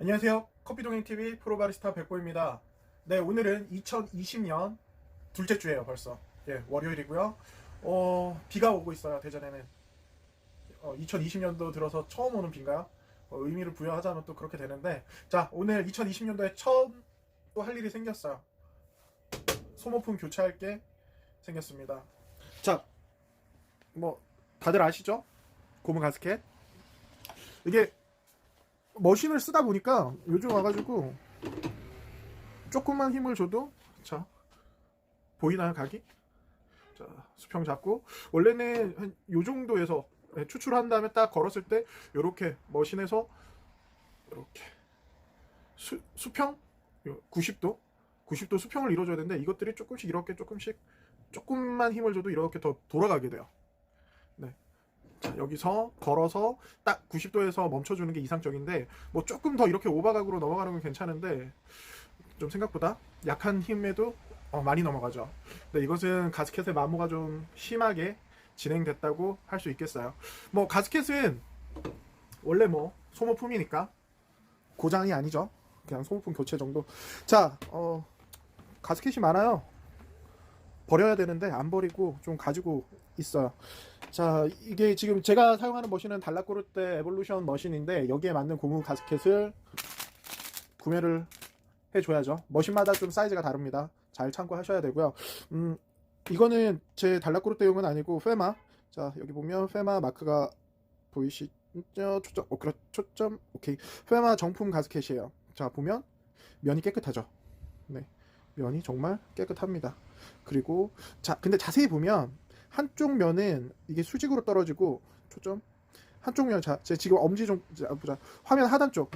안녕하세요. 커피동행TV 프로바리스타 백보입니다. 네, 오늘은 2020년 둘째 주예요, 벌써. 예, 월요일이고요. 어, 비가 오고 있어요, 대전에는. 어, 2020년도 들어서 처음 오는 비인가요? 어, 의미를 부여하자면 또 그렇게 되는데. 자, 오늘 2020년도에 처음 또 할 일이 생겼어요. 소모품 교체할 게 생겼습니다. 자, 뭐, 다들 아시죠? 고무 가스켓. 이게 머신을 쓰다 보니까 요즘 와가지고 조금만 힘을 줘도 자 보이나요 각이? 자 수평 잡고 원래는 한 요 정도에서 네, 추출한 다음에 딱 걸었을 때 요렇게 머신에서 이렇게 수, 수평 요 90도 90도 수평을 이루어줘야 되는데 이것들이 조금씩 이렇게 조금씩 조금만 힘을 줘도 이렇게 더 돌아가게 돼요. 네. 자, 여기서 걸어서 딱 90도에서 멈춰주는 게 이상적인데 뭐 조금 더 이렇게 오바각으로 넘어가는 건 괜찮은데 좀 생각보다 약한 힘에도 어, 많이 넘어가죠. 근데 이것은 가스켓의 마모가 좀 심하게 진행됐다고 할 수 있겠어요. 뭐 가스켓은 원래 뭐 소모품이니까 고장이 아니죠. 그냥 소모품 교체 정도. 자, 어, 가스켓이 많아요. 버려야 되는데 안 버리고 좀 가지고 있어요. 자, 이게 지금 제가 사용하는 머신은 달라꼬르테 에볼루션 머신인데 여기에 맞는 고무 가스켓을 구매를 해줘야죠. 머신마다 좀 사이즈가 다릅니다. 잘 참고하셔야 되고요. 음, 이거는 제 달라꼬르테용은 아니고 페마. 자, 여기 보면 페마 마크가 보이시죠? 초점, 어, 그렇, 초점, 오케이. 페마 정품 가스켓이에요. 자, 보면 면이 깨끗하죠. 네, 면이 정말 깨끗합니다. 그리고 자, 근데 자세히 보면 한쪽 면은 이게 수직으로 떨어지고 초점 한쪽 면 자, 제 지금 엄지 좀 자, 보자. 화면 하단 쪽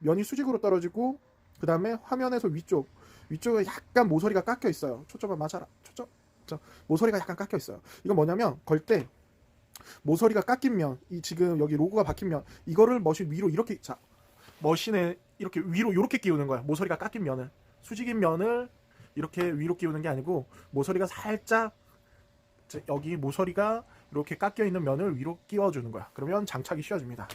면이 수직으로 떨어지고 그 다음에 화면에서 위쪽 위쪽에 약간 모서리가 깎여 있어요. 초점을 맞아라. 초점 자, 모서리가 약간 깎여 있어요. 이건 뭐냐면 걸 때 모서리가 깎인 면, 이 지금 여기 로고가 박힌 면, 이거를 머신 위로 이렇게 자 머신에 이렇게 위로 이렇게 끼우는 거야. 모서리가 깎인 면을 수직인 면을 이렇게 위로 끼우는 게 아니고 모서리가 살짝 자, 여기 모서리가 이렇게 깎여 있는 면을 위로 끼워주는 거야. 그러면 장착이 쉬워집니다.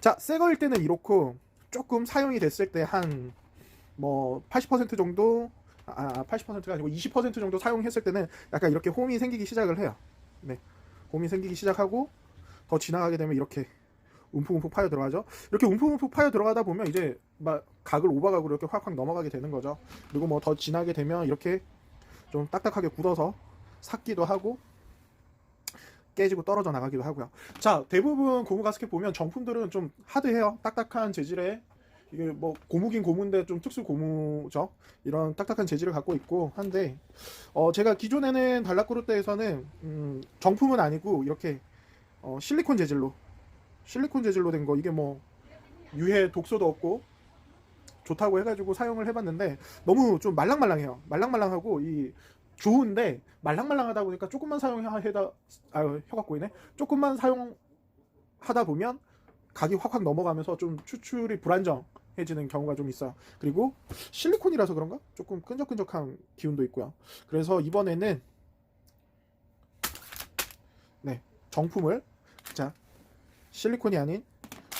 자, 새 거일 때는 이렇고 조금 사용이 됐을 때 한 뭐 80% 정도 아 80%가 아니고 20% 정도 사용했을 때는 약간 이렇게 홈이 생기기 시작을 해요. 네, 홈이 생기기 시작하고 더 지나가게 되면 이렇게 움푹움푹 파여 들어가죠. 이렇게 움푹움푹 파여 들어가다 보면 이제 막 각을 오버각으로 이렇게 확확 넘어가게 되는 거죠. 그리고 뭐 더 지나게 되면 이렇게 좀 딱딱하게 굳어서 삭기도 하고 깨지고 떨어져 나가기도 하고요. 자, 대부분 고무 가스켓 보면 정품들은 좀 하드해요. 딱딱한 재질의 이게 뭐 고무긴 고무인데 좀 특수 고무죠. 이런 딱딱한 재질을 갖고 있고 한데 어 제가 기존에는 달라크루테에서는 음 정품은 아니고 이렇게 어 실리콘 재질로 실리콘 재질로 된 거 이게 뭐 유해 독소도 없고 좋다고 해가지고 사용을 해봤는데 너무 좀 말랑말랑해요. 말랑말랑하고 이 좋은데 말랑말랑하다 보니까 조금만 사용해다 아유 혀가 꼬이네. 조금만 사용하다 보면 각이 확확 넘어가면서 좀 추출이 불안정해지는 경우가 좀 있어요. 그리고 실리콘이라서 그런가 조금 끈적끈적한 기운도 있고요. 그래서 이번에는 네 정품을 자 실리콘이 아닌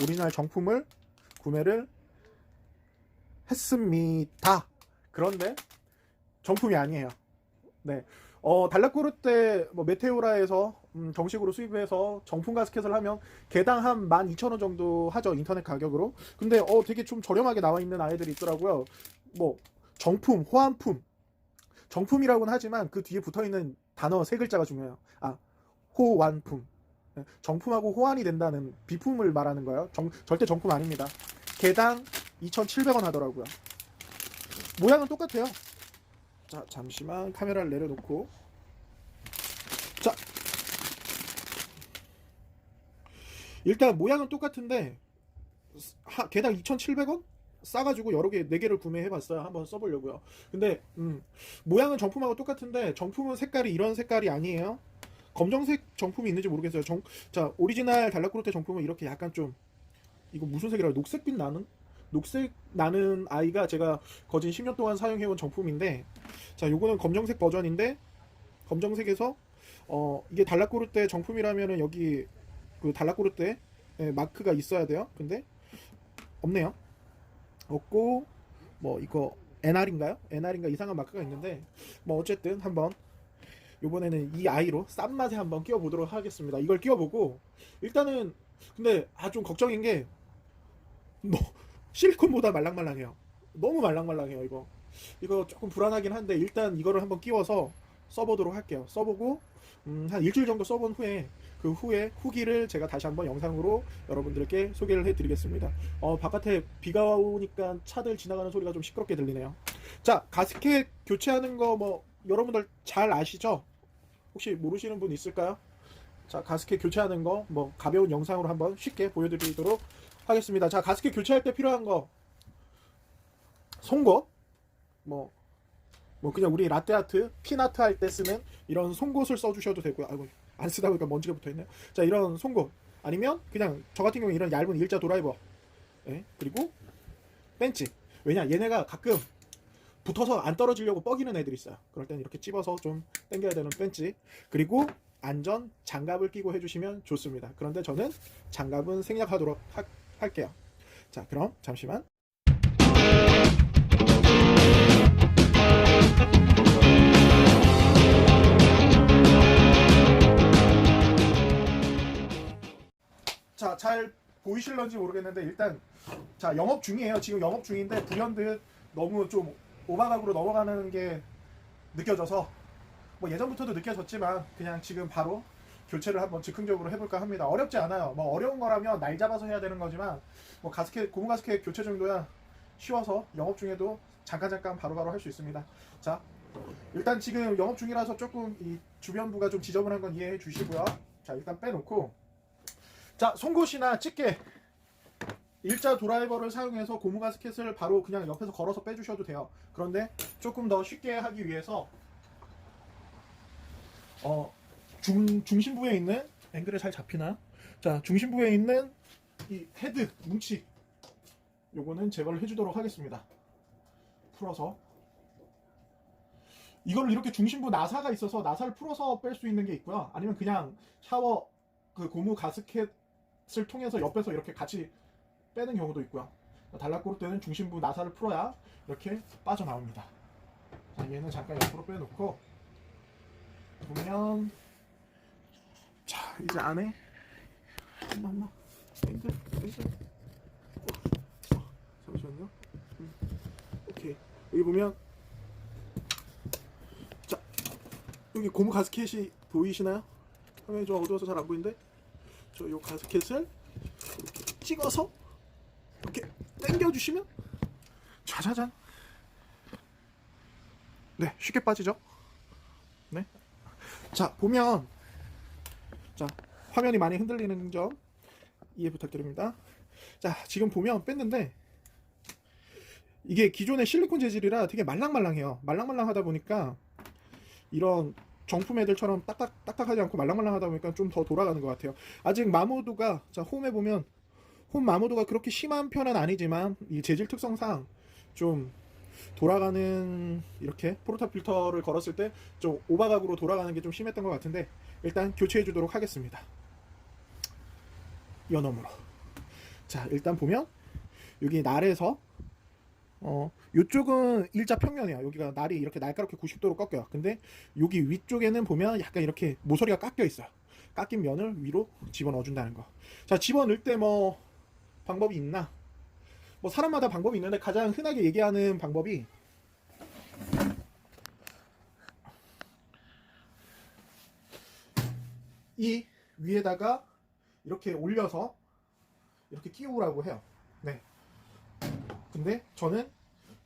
오리지널 정품을 구매를 했습니다. 그런데 정품이 아니에요. 네. 어, 달라꾸르테 뭐 메테오라에서 음, 정식으로 수입해서 정품 가스켓을 하면 개당 한 12,000원 정도 하죠. 인터넷 가격으로. 근데 어 되게 좀 저렴하게 나와 있는 아이들이 있더라고요. 뭐 정품, 호환품. 정품이라고는 하지만 그 뒤에 붙어 있는 단어 세 글자가 중요해요. 아, 호환품. 네, 정품하고 호환이 된다는 비품을 말하는 거예요. 정, 절대 정품 아닙니다. 개당 2,700원 하더라고요. 모양은 똑같아요. 자, 잠시만 카메라를 내려놓고. 자. 일단 모양은 똑같은데 하, 개당 2,700원? 싸가지고 여러 개, 4개를 구매해봤어요. 한번 써보려고요. 근데, 음, 모양은 정품하고 똑같은데, 정품은 색깔이 이런 색깔이 아니에요. 검정색 정품이 있는지 모르겠어요. 정, 자, 오리지널 달라크로테 정품은 이렇게 약간 좀, 이거 무슨 색이라고, 녹색빛 나는? 녹색 나는 아이가 제가 거진 10년 동안 사용해온 정품인데, 자, 요거는 검정색 버전인데, 검정색에서, 어, 이게 달라꼬르테 정품이라면은 여기, 그 달라꼬르테, 예, 마크가 있어야 돼요. 근데, 없네요. 없고 뭐 이거 NR인가요? NR인가 이상한 마크가 있는데 뭐 어쨌든 한번 이번에는 이 아이로 싼 맛에 한번 끼워 보도록 하겠습니다. 이걸 끼워 보고 일단은 근데 아 좀 걱정인 게뭐 실리콘보다 말랑말랑해요. 너무 말랑말랑해요 이거. 이거 조금 불안하긴 한데 일단 이거를 한번 끼워서 써보도록 할게요. 써보고 음, 한 일주일 정도 써본 후에 그 후에 후기를 제가 다시 한번 영상으로 여러분들께 소개를 해드리겠습니다. 어, 바깥에 비가 오니까 차들 지나가는 소리가 좀 시끄럽게 들리네요. 자, 가스켓 교체하는 거 뭐 여러분들 잘 아시죠? 혹시 모르시는 분 있을까요? 자, 가스켓 교체하는 거 뭐 가벼운 영상으로 한번 쉽게 보여드리도록 하겠습니다. 자, 가스켓 교체할 때 필요한 거 송곳 뭐, 뭐 그냥 우리 라떼아트, 피나트 할 때 쓰는 이런 송곳을 써주셔도 되고요. 아이고 안 쓰다 보니까 먼지가 붙어있네요. 자 이런 송곳 아니면 그냥 저 같은 경우 이런 얇은 일자 드라이버 예, 그리고 벤치 왜냐 얘네가 가끔 붙어서 안 떨어지려고 뻐기는 애들이 있어요. 그럴 땐 이렇게 찝어서 좀 당겨야 되는 벤치 그리고 안전 장갑을 끼고 해주시면 좋습니다. 그런데 저는 장갑은 생략하도록 하- 할게요. 자 그럼 잠시만 자, 잘 보이실런지 모르겠는데 일단 자 영업 중이에요. 지금 영업 중인데 불현듯 너무 좀 오바각으로 넘어가는 게 느껴져서 뭐 예전부터도 느껴졌지만 그냥 지금 바로 교체를 한번 즉흥적으로 해볼까 합니다. 어렵지 않아요. 뭐 어려운 거라면 날 잡아서 해야 되는 거지만 뭐 가스켓 고무 가스켓 교체 정도야 쉬워서 영업 중에도 잠깐 잠깐 바로바로 할 수 있습니다. 자 일단 지금 영업 중이라서 조금 이 주변부가 좀 지저분한 건 이해해 주시고요. 자 일단 빼놓고 자 송곳이나 집게 일자 드라이버를 사용해서 고무 가스켓을 바로 그냥 옆에서 걸어서 빼주셔도 돼요. 그런데 조금 더 쉽게 하기 위해서 어, 중, 중심부에 있는 앵글에 잘 잡히나? 자 중심부에 있는 이 헤드 뭉치 요거는 제거를 해주도록 하겠습니다. 풀어서 이걸 이렇게 중심부 나사가 있어서 나사를 풀어서 뺄 수 있는 게 있고요. 아니면 그냥 샤워 그 고무 가스켓을 통해서 옆에서 이렇게 같이 빼는 경우도 있고요. 달락고르 때는 중심부 나사를 풀어야 이렇게 빠져나옵니다. 자, 얘는 잠깐 옆으로 빼놓고 보면 자 이제 안에 엄마 엄마. 앵글 앵글 어, 잠시만요. 음, 오케이. 여기 보면 자 여기 고무 가스켓이 보이시나요? 화면이 좀 어두워서 잘 안 보이는데? 저 요 가스켓을 이렇게 찍어서 이렇게 당겨주시면 짜자잔. 네 쉽게 빠지죠? 네 자 보면 자 화면이 많이 흔들리는 점 이해 부탁드립니다. 자 지금 보면 뺐는데 이게 기존의 실리콘 재질이라 되게 말랑말랑해요. 말랑말랑하다 보니까 이런 정품 애들처럼 딱딱 딱딱하지 않고 말랑말랑하다 보니까 좀 더 돌아가는 것 같아요. 아직 마모도가 자 홈에 보면 홈 마모도가 그렇게 심한 편은 아니지만 이 재질 특성상 좀 돌아가는 이렇게 포르타 필터를 걸었을 때 좀 오바각으로 돌아가는 게 좀 심했던 것 같은데 일단 교체해 주도록 하겠습니다. 연엄으로. 자 일단 보면 여기 날에서 어 이쪽은 일자 평면이야. 여기가 날이 이렇게 날카롭게 90도로 꺾여요. 근데 여기 위쪽에는 보면 약간 이렇게 모서리가 깎여 있어요. 깎인 면을 위로 집어넣어 준다는 거. 자 집어넣을 때 뭐 방법이 있나? 뭐 사람마다 방법이 있는데 가장 흔하게 얘기하는 방법이 이 위에다가 이렇게 올려서 이렇게 끼우라고 해요. 네. 근데 저는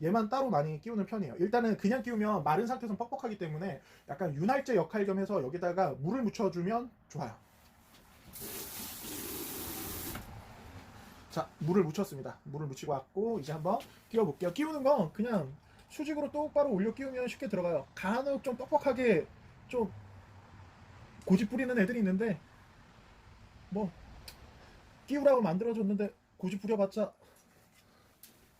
얘만 따로 많이 끼우는 편이에요. 일단은 그냥 끼우면 마른 상태에서 뻑뻑하기 때문에 약간 윤활제 역할 겸 해서 여기다가 물을 묻혀주면 좋아요. 자, 물을 묻혔습니다. 물을 묻히고 왔고 이제 한번 끼워볼게요. 끼우는 건 그냥 수직으로 똑바로 올려 끼우면 쉽게 들어가요. 간혹 좀 뻑뻑하게 좀 고집 부리는 애들이 있는데 뭐 끼우라고 만들어줬는데 고집 부려봤자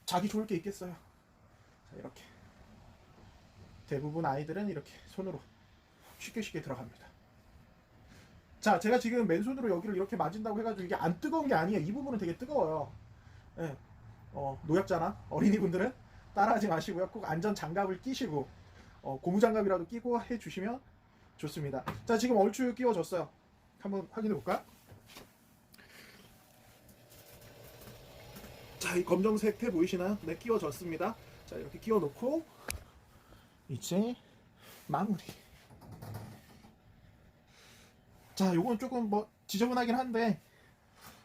자기 좋을 게 있겠어요. 자, 이렇게 대부분 아이들은 이렇게 손으로 쉽게 쉽게 들어갑니다. 자, 제가 지금 맨손으로 여기를 이렇게 만진다고 해가지고 이게 안 뜨거운 게 아니에요. 이 부분은 되게 뜨거워요. 예. 어, 노약자나 어린이분들은 따라하지 마시고요. 꼭 안전 장갑을 끼시고 어, 고무 장갑이라도 끼고 해주시면 좋습니다. 자 지금 얼추 끼워졌어요. 한번 확인해 볼까? 자, 이 검정색 테 보이시나요? 네, 끼워졌습니다. 자, 이렇게 끼워 놓고 이제 마무리. 자, 요건 조금 뭐 지저분하긴 한데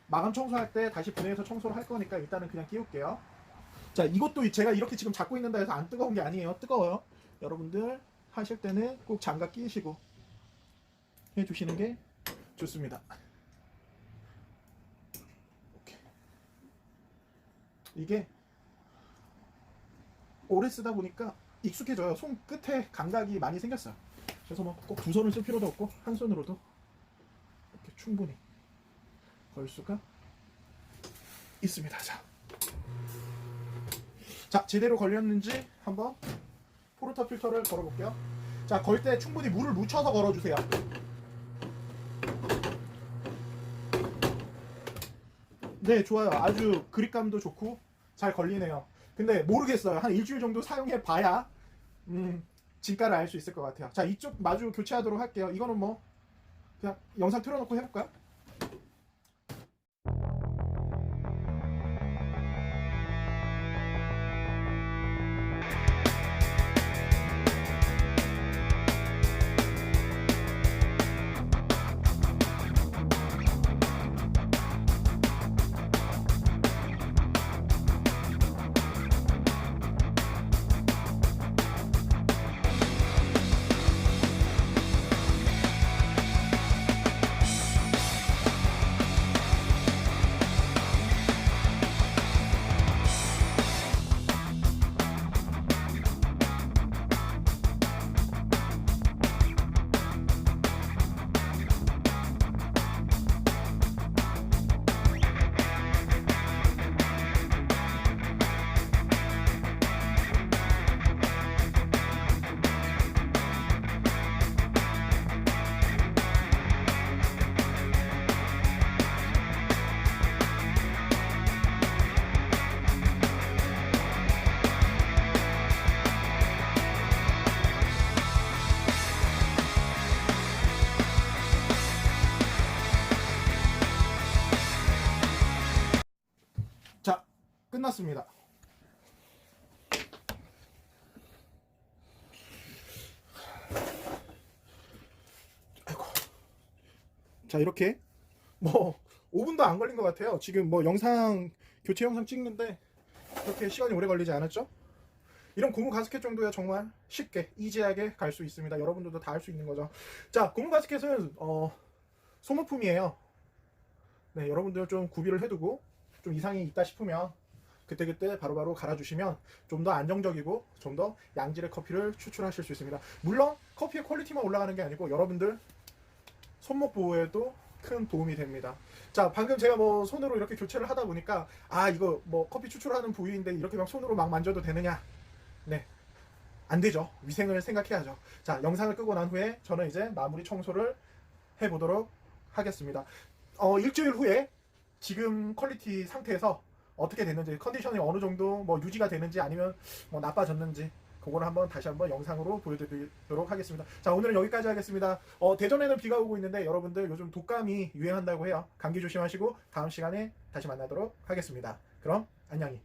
마감 청소할 때 다시 분해해서 청소를 할 거니까 일단은 그냥 끼울게요. 자, 이것도 제가 이렇게 지금 잡고 있는다 해서 안 뜨거운 게 아니에요. 뜨거워요. 여러분들 하실 때는 꼭 장갑 끼시고 해주시는 게 좋습니다. 이게 오래 쓰다 보니까 익숙해져요. 손 끝에 감각이 많이 생겼어요. 그래서 뭐 꼭 두 손을 쓸 필요도 없고 한 손으로도 이렇게 충분히 걸 수가 있습니다. 자, 자 제대로 걸렸는지 한번 포르타 필터를 걸어볼게요. 자, 걸 때 충분히 물을 묻혀서 걸어주세요. 네, 좋아요. 아주 그립감도 좋고 잘 걸리네요. 근데 모르겠어요. 한 일주일 정도 사용해 봐야 음, 진가를 알 수 있을 것 같아요. 자, 이쪽 마주 교체하도록 할게요. 이거는 뭐 그냥 영상 틀어놓고 해볼까요? 끝났습니다. 아이고. 자, 이렇게 뭐 5분도 안 걸린 것 같아요. 지금 뭐 영상 교체 영상 찍는데 그렇게 시간이 오래 걸리지 않았죠? 이런 고무 가스켓 정도야 정말 쉽게 이지하게 갈 수 있습니다. 여러분들도 다 할 수 있는 거죠. 자, 고무 가스켓은 어, 소모품이에요. 네, 여러분들 좀 구비를 해두고 좀 이상이 있다 싶으면 그때그때 바로바로 갈아주시면 좀 더 안정적이고 좀 더 양질의 커피를 추출하실 수 있습니다. 물론 커피의 퀄리티만 올라가는 게 아니고 여러분들 손목 보호에도 큰 도움이 됩니다. 자, 방금 제가 뭐 손으로 이렇게 교체를 하다 보니까 아, 이거 뭐 커피 추출하는 부위인데 이렇게 막 손으로 막 만져도 되느냐? 네. 안 되죠. 위생을 생각해야죠. 자, 영상을 끄고 난 후에 저는 이제 마무리 청소를 해 보도록 하겠습니다. 어, 일주일 후에 지금 퀄리티 상태에서 어떻게 됐는지 컨디션이 어느 정도 뭐 유지가 되는지 아니면 뭐 나빠졌는지 그거를 한번 다시 한번 영상으로 보여드리도록 하겠습니다. 자 오늘은 여기까지 하겠습니다. 어, 대전에는 비가 오고 있는데 여러분들 요즘 독감이 유행한다고 해요. 감기 조심하시고 다음 시간에 다시 만나도록 하겠습니다. 그럼 안녕히.